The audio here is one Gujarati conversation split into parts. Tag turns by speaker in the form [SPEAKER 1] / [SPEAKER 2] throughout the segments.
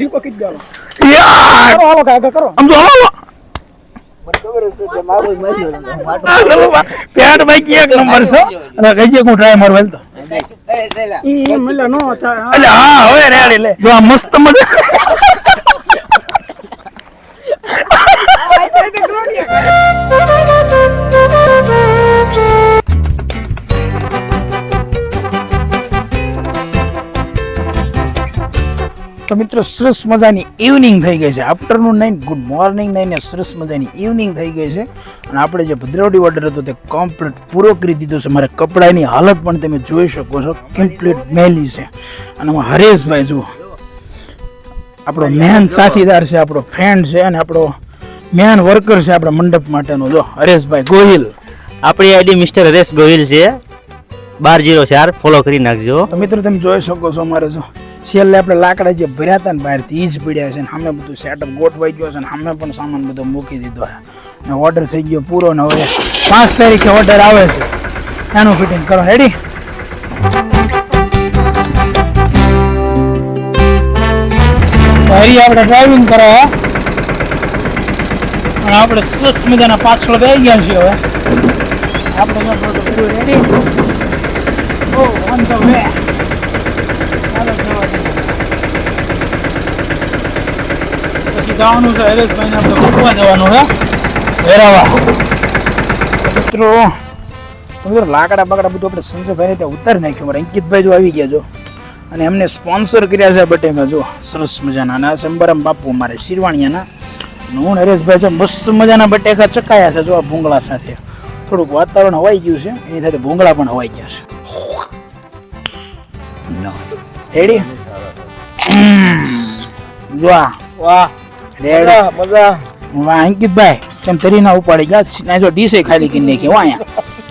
[SPEAKER 1] દીપો કીધ ગાલો
[SPEAKER 2] યાર
[SPEAKER 1] હાલો કાકા કરો
[SPEAKER 2] આમ જો હાલો પેટ બાઈક એક નંબર છે અને કઈ છે હું ટ્રાય મારવા તો
[SPEAKER 1] ઈ એમ એટલે નો થાય
[SPEAKER 2] એટલે હા હવે રેડી લે જો આ મસ્ત મજા મિત્રો સરસ મજાની ઇવનિંગ થઈ ગઈ છે. આફ્ટરનૂન નહીં ગુડ મોર્નિંગ નહીં ને સરસ મજાની ઇવનિંગ થઈ ગઈ છે. અને આપણે જે ભદ્રાવટી ઓર્ડર હતો તે કમ્પ્લીટ પૂરો કરી દીધો છે. મારા કપડાની હાલત પણ તમે જોઈ શકો છો. કમ્પ્લીટ મેલી છે. અને આમાં હરેશભાઈ જુઓ. આપણો મેન સાથીદાર છે આપણો ફ્રેન્ડ છે અને આપણો મેન વર્કર છે આપણા મંડપ માટેનો. જો હરેશભાઈ ગોહિલ
[SPEAKER 3] આપણી આઈડી મિસ્ટર હરેશ ગોહિલ છે. બાર જીરો ચાર ફોલો કરી નાખજો.
[SPEAKER 2] તો મિત્રો તમે જોઈ શકો છો અમારે જો. છેલ્લે આપણે લાકડા જે ભર્યા હતા ને બહારથી, ઈ જ પડ્યા છે ને સામે બધું સેટઅપ ગોઠવાઈ ગયો છે ને સામે પણ સામાન બધો મૂકી દીધો છે. ને ઓર્ડર થઈ ગયો પૂરો ને હવે પાંચ તારીખે ઓર્ડર આવે છે. એનું ફિટિંગ કરો રેડી હરી આપણે ડ્રાઇવિંગ કરો અને આપણે સરસ મજાના પાછળ બે ગયા છીએ હવે. આપણે ready oh on the way ચાલો જવા દઈએ. પછી જવાનું છે હરેશભાઈને આપણે ગોતવા જવાનું છે. વેરાવા. મિત્રો મિત્રો લાકડા બાકડા બધું આપણે સંજયભાઈને ત્યાં ઉતારી નાખ્યું. મારા અંકિતભાઈ જો આવી ગયા જો. અને એમને સ્પોન્સર કર્યા છે બટેકા જો. સરસ મજાના. અને સંબરમ બાપુ અમારે શિરવાણિયાના. હું હરેશભાઈ છે મસ્ત મજાના બટેકા ચકાયા છે જો આ ભૂંગળા સાથે. થોડુંક વાતાવરણ હવાઈ ગયું છે. એની સાથે ભૂંગળા પણ હવાઈ ગયા છે. રેડી જો વાહ. રેડી
[SPEAKER 1] મજા
[SPEAKER 2] વાહ તેમ તરી ના ઉપાડી ગયા. ના જો ડીસે ખાલી કરી નાખી. વાહ અહીંયા.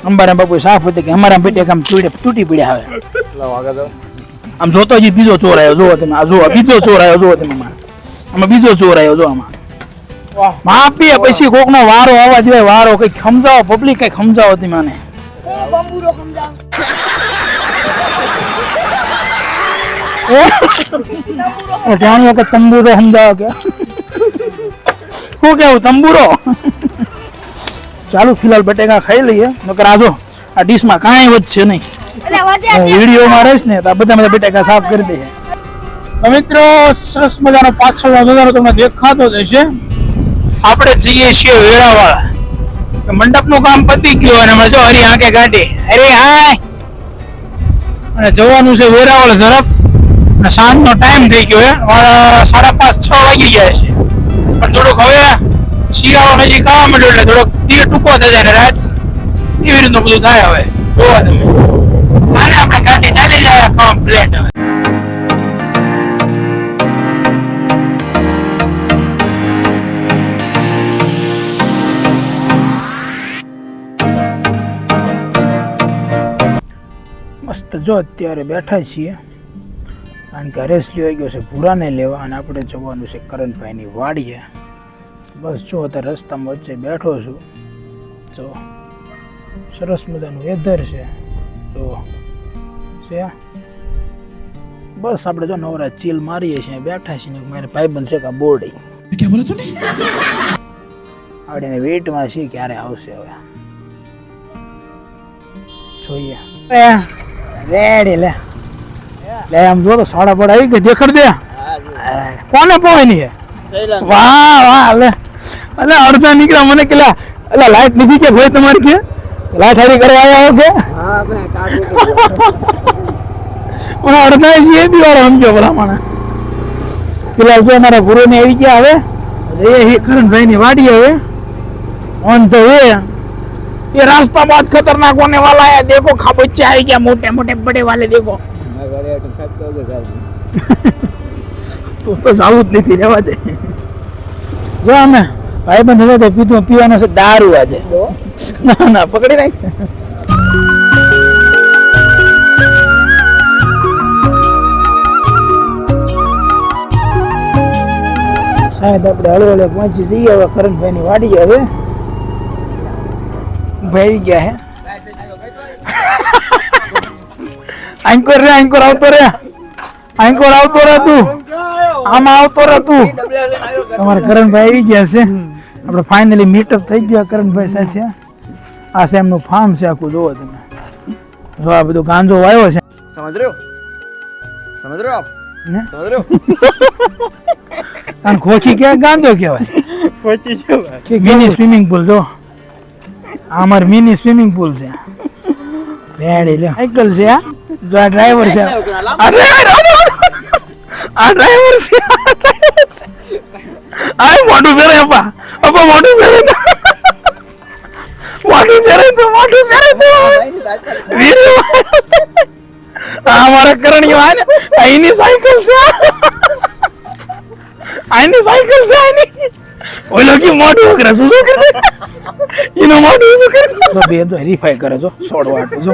[SPEAKER 2] અંબારા બાપુ સાફ હતી કે અમારા બેટે તૂટે તૂટી પડ્યા હવે. આમ જોતો હજી બીજો ચોર આવ્યો. જોવો તમે. આ બીજો ચોર આવ્યો. જોવો તમે આમાં આમાં બીજો ચોર આવ્યો. જો આમાં. માપીએ પછી કોક નો વારો આવવા જોઈએ વારો કઈ સમજાવો. પબ્લિક કઈ સમજાવો તમે મને જાણી વખત કે તંબુરો સમજાવો કે? શું કેવું તંબુરો? ચાલુ ફિલહાલ બટેકા ખાઈ લઈએ. નકર આજો આ ડીશમાં કાંઈ વધશે નહીં. વિડીયોમાં રહીશ ને તો બધા બધા બટેકા સાફ કરી દઈએ. મિત્રો સરસ મજાનો પાછળ નજારો તમને દેખાતો જ હશે. આપણે જઈએ છીએ વેરાવાળા મંડપનું કામ પતી ગયું અને હમણાં જો હરી આંખે ગાંઠી અરે હાય! અને જવાનું છે વેરાવળ તરફ. અને સાંજનો ટાઈમ થઈ ગયો હે. સાડા પાંચ છ વાગી ગયા છે. પણ થોડુંક હવે શિયાળો નજીક આવવા માંડ્યો એટલે થોડોક તીર ટૂંકો થઈ જાય રાત. એવી રીતનું બધું થાય હવે? જોવા તમે. આને આપણે ગાડી ચાલી જાય કમ્પ્લેટ હવે. મસ્ત જો અત્યારે બેઠા છીએ. કારણ કે હરેશ લેવાઈ ગયો છે ભૂરાને લેવા અને આપણે જવાનું છે કરણભાઈની વાડીએ. બસ જો અત્યારે રસ્તામાં વચ્ચે બેઠો છું જો સરસ મજાનું વેધર છે જો છે બસ આપણે જો નવરા ચીલ મારીએ છીએ બેઠા છીએ મારે ભાઈબંધ છે કે બોર્ડ. આપણે વેટમાં છીએ ક્યારે આવશે હવે. જોઈએ. રેડી લે. લે આમ જો તો સાડા પડ આવી ગઈ દેખડ દે કોને પવાની હે વાહ વાહ લે અલે અડધા નીકળ્યા મને કેલા અલે લાઈટ નથી કે ભાઈ તમારી કે લાઈટ હારી કરવા આવ્યા હો કે મને અડધા છે બી વાળો સમજો ભલામણ પેલા જો અમારા ગુરુ ને આવી ગયા હવે જઈએ હે કરણભાઈ ની વાડી હવે ઓન ધ વે ये रास्ता बहुत खतरनाक होने वाला है देखो खाबोचे आई क्या मोटे मोटे बड़े वाले देखो તો તો સાવું જ નથી રહેવા દે. જો અમે ભાઈ બંધ હવે તો પીધું પીવાનો છે દારૂ આજે. ના ના પકડી નાખ. સાહેબ આપણે હળવે હળવે પહોંચી જઈએ હવે કરણભાઈની વાડી હવે. ભાઈ ગયા હે. આંકોર રે આંકોર આવતો રે. આંકોર આવતો રે તું. આમાં આવતો રે તું. તમારા કરણભાઈ આવી ગયા છે. આપણે ફાઇનલી મીટઅપ થઈ ગયો કરણભાઈ સાથે. આ છે એમનું ફાર્મ છે આખું જોવો તમે. જો આ બધું ગાંજો વાયો છે.
[SPEAKER 4] સમજ રહ્યો? સમજ
[SPEAKER 2] રહ્યો
[SPEAKER 4] આપ? સમજ રહ્યો?
[SPEAKER 2] અને ખોખી ક્યાં ગાંજો કહેવાય? ખોખી કહેવાય. કે મિની સ્વિમિંગ પુલ જો. આ અમાર મિની સ્વિમિંગ પુલ છે. રેડી લે સાયકલ છે આ જો આ ડ્રાઈવર છે. આ ડ્રાઈવર આ ડ્રાઈવર છે. આ મોટું ફેરે અપા. અપા મોટું ફેરે મોટું ફેરે તો મોટું ફેરે તો. આ મારા કરણી વાન અહીંની સાયકલ છે. અહીંની આની સાયકલ છે અહીંની ઓલો કે મોટું કરે શું શું કરે એનો મોટું શું કરે તો બે તો હરીફાઈ કરે છો સોડવા હાટું જો.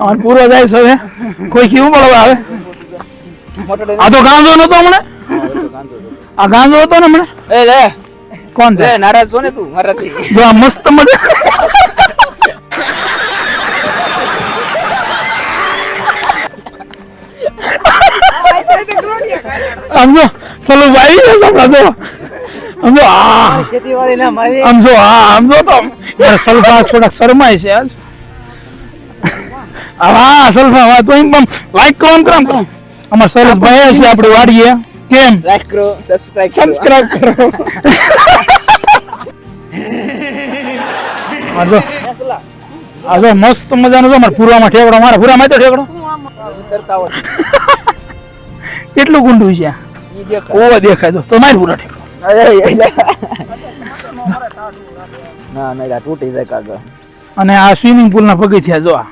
[SPEAKER 2] અમાર પૂરો જાય છે હવે. કોઈ કેવું પડવા આવે. આ તો ગાંધો નતો હમણાં? આ ગાંધો હતો ને હમણાં?
[SPEAKER 1] એ લે.
[SPEAKER 2] કોણ છે?
[SPEAKER 1] નારાજ છો ને તું મારાથી.
[SPEAKER 2] જો આ મસ્ત મજા સમજો જો સલો ભાઈ છે સમજો આમ જો આ
[SPEAKER 1] ખેતીવાડી ના મારી
[SPEAKER 2] આમ જો આ આમ તો. યાર થોડાક શરમાય છે આજ હા સલ્ફા વાત તો એમ લાઈક કરો આમ કરો અમાર સરસ ભાઈ છે આપણી વાડીએ. કેમ?
[SPEAKER 1] લાઈક કરો સબસ્ક્રાઇબ કરો.
[SPEAKER 2] સબસ્ક્રાઇબ કરો. આ જો આ જો મસ્ત મજાનો છે અમાર પૂરામાં ઠેકડો મારા પૂરામાં તો ઠેકડો. કેટલું ગુંડું છે
[SPEAKER 1] ઈ દેખાય
[SPEAKER 2] ઓવા દેખાય તો તમારે પૂરા ઠેકડો.
[SPEAKER 1] ના ના તૂટી જાય કાગળ.
[SPEAKER 2] અને આ સ્વિમિંગ પુલના થયા જો આ.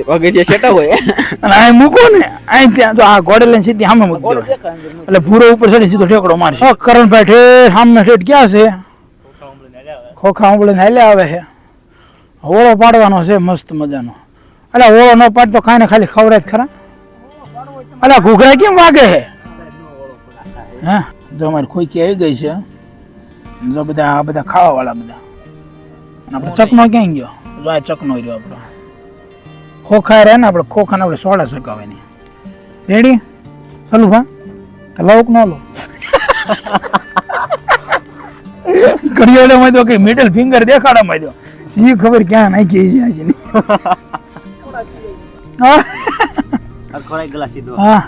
[SPEAKER 1] પગે સેટા હોય.
[SPEAKER 2] અને આ મૂકો ને અહીં ત્યાં તો આ ઘોડે લઈને સીધી સામે મૂકી દેવાય. એટલે પૂરો ઉપર ચડી સીધો ઠેકડો મારશે. ઓ, કરણભાઈ ઠેર સામે ઠેઠ ક્યાં છે? ખોખા ઉંબળે હાલ્યા આવે. છે. ઓળો પાડવાનો છે મસ્ત મજાનો. અલા ઓળો ન પાડતો કાંઈ ખાલી ખવડાય ખરા? અલા ઘૂઘરા કેમ વાગે છે? હા? જો અમારી ખોઈકી આવી ગઈ છે. જો બધા આ બધા ખાવા વાળા બધા આપણે ચકનો ક્યાં ગયો? જો આ ચકનો રહ્યો આપણો. ખોખા રહે ને આપણે ખોખાને આપણે સોડા સકાવે રેડી ચાલુ ભા. લઉક ન લો. કડિયાળે માં તો કઈ મિડલ ફિંગર દેખાડા માં દો સી ખબર ક્યાં નાખી છે આજે ની? હા.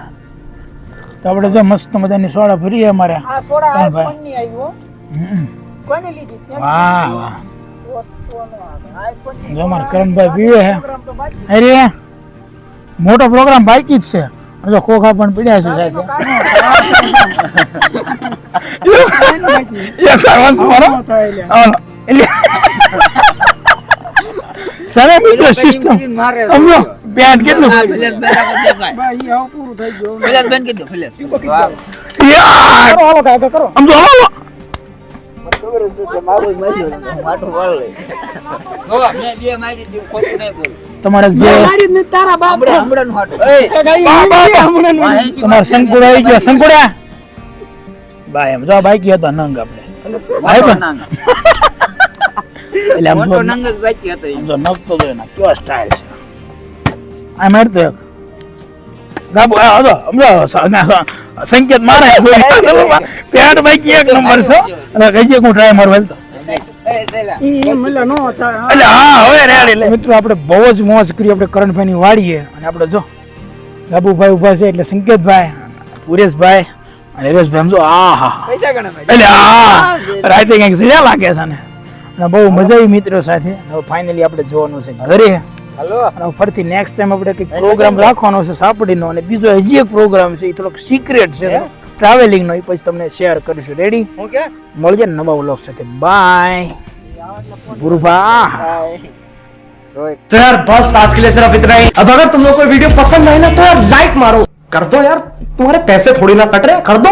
[SPEAKER 2] તો આપણે જો મસ્ત મજાની સોડા ભરીએ અમારે. ત્રણ ભાઈ. હમ. વાહ વાહ. જો અમારે કરણભાઈ પીવે હે. અરે મોટો પ્રોગ્રામ બાકી જ છે. જો ખોખા પણ પીડ્યા છે સાથે. એક ફરવાસ મારો. એટલે સરે મિત્રો સિસ્ટમ સમજો બેન કેટલું?
[SPEAKER 1] ફલેસ કો દેખાય ફલેસ બેન કીધું ફલેસ
[SPEAKER 2] યાર! સમજો હાલો
[SPEAKER 1] માટું વાળ લે મે બે મારી દીધું ખોટું નહીં બોલ
[SPEAKER 2] તમારે જે
[SPEAKER 1] હમણાં હમણાં નું હાટું
[SPEAKER 2] તમારે સંકુડા આવી ગયા. સંકુડા બાય એમ જો બાઈક હતો નંગ આપણે. એટલે આમ જો
[SPEAKER 1] નંગ જ બાકી હતો ઈ.
[SPEAKER 2] જો નગ તો જો એના કેવો સ્ટાઇલ છે? આ માર એક. ગાબુ આ હતો સમજો સ- ના, સ- સંકેત મારે પેન્ટ બાકી એક નંબર છે. અને કઈ છે હું ટ્રાય મારવા તો. એટલે હા. હવે રેડી લે. મિત્રો આપણે બહુ જ મોજ કરી આપણે કરણભાઈની વાડીએ. અને આપણે જો ગાબુભાઈ ઊભા છે એટલે સંકેતભાઈ પુરેશભાઈ અને હરેશભાઈ સમજો આ હા હા.
[SPEAKER 1] પૈસા ગણે
[SPEAKER 2] એટલે હા રાતે કંઈક સીડા લાગે છે ને. અને બહુ મજા આવી મિત્રો સાથે. હવે ફાઇનલી આપણે જોવાનું છે ઘરે. અને ફરીથી નેક્સ્ટ ટાઈમ આપણે કંઈક પ્રોગ્રામ રાખવાનો છે સાપડીનો અને બીજો હજી એક પ્રોગ્રામ છે એ થોડોક સિક્રેટ છે ટ્રાવેલિંગનો એ પછી તમને શેર કરીશું રેડી મળીએ ને નવા વ્લોગ સાથે બાય ગુરુભા
[SPEAKER 5] तो यार बस आज के लिए सिर्फ इतना ही अब अगर तुम लोग को वीडियो पसंद आए ना तो यार लाइक मारो कर दो यार तुम्हारे पैसे थोड़ी ना कट रहे हैं कर दो